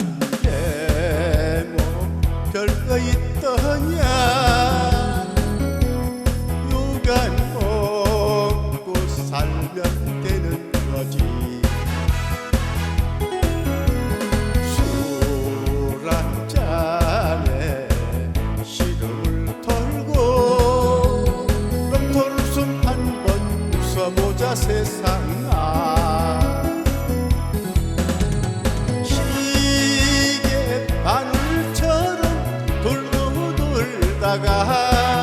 Yeah. Sagar.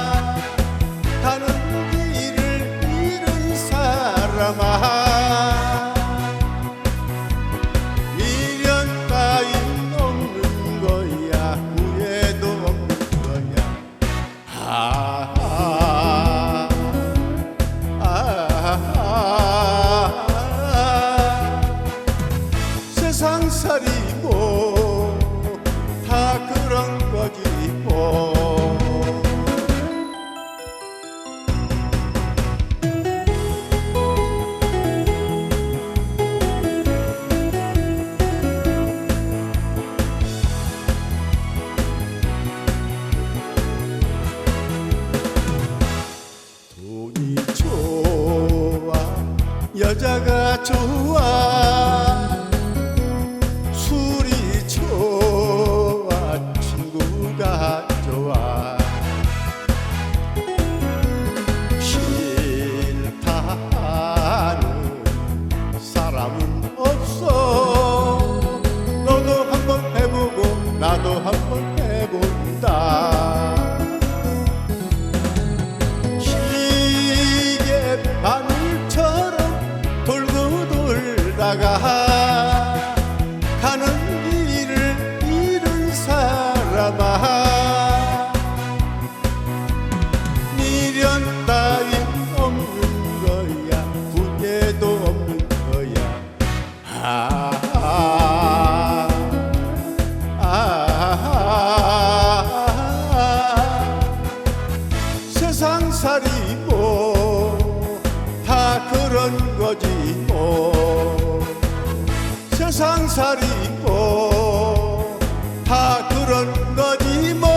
이 좋아. 여자가 좋아. 술이 좋아. 친구가 좋아. 싫다 하는 사람은 없어. 너도 한번 해보고 나도 한번 Raga 살이고 다 그런 거지 뭐.